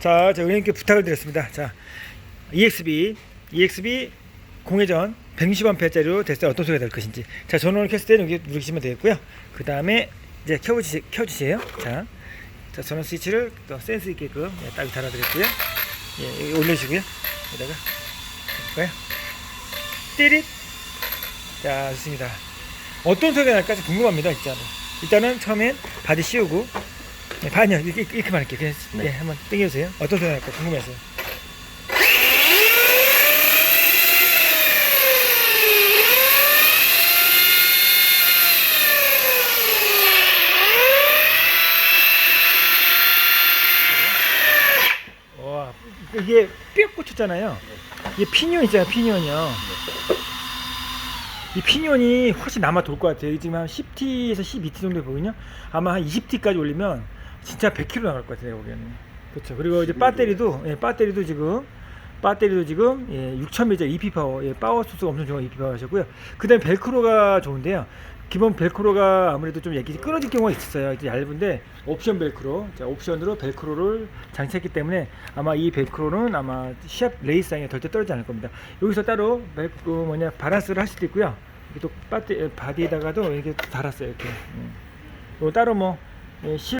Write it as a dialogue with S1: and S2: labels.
S1: 자, 저 은행께 부탁을 드렸습니다. 자, EXB, EXB 공회전 160A짜리로 됐을 때 어떤 소리가 될 것인지. 자, 전원을 켰을 때는 여기 누르시면 되겠고요. 그 다음에 이제 켜주시, 켜주세요. 자, 자, 전원 스위치를 또 센스 있게끔 예, 딱 달아드렸고요. 예, 여기 올려주고요. 여기다가 볼까요? 띠릿. 자, 좋습니다. 어떤 소리가 날까 좀 궁금합니다, 진짜로. 일단은 처음엔 바디 씌우고, 네, 바디요, 이렇게, 이렇게만 할게요. 그냥,
S2: 네.
S1: 네, 한번 당겨주세요. 어떤 소리가 날까 궁금해서요. 와, 이게 뼈 꽂혔잖아요. 이게 피니온 있잖아요, 피니온이요. 이 피니온이 훨씬 남아 돌 것 같아요. 지금 한 10T에서 12T 정도 보거든요. 아마 한 20T까지 올리면 진짜 100km 나갈 것 같아요, 보기에는. 그렇죠. 그리고 이제 배터리도, 예, 배터리도 지금, 배터리도 지금, 예, 6000mAh EP 파워, 예, 파워 소스가 엄청 좋은 EP 파워 하셨고요. 그 다음에 벨크로가 좋은데요. 기본 벨크로가 아무래도 좀 얘기 끊어질 경우가 있었어요. 이제 얇은데 옵션 벨크로, 자, 옵션으로 벨크로를 장착했기 때문에 아마 이 벨크로는 아마 시합 레이스장에 절대 떨어지지 않을 겁니다. 여기서 따로 벨, 그 뭐냐 바란스를 할 수도 있고요. 또 바디, 바디에다가도 이렇게 달았어요. 이렇게. 음. 따로 뭐 예, 실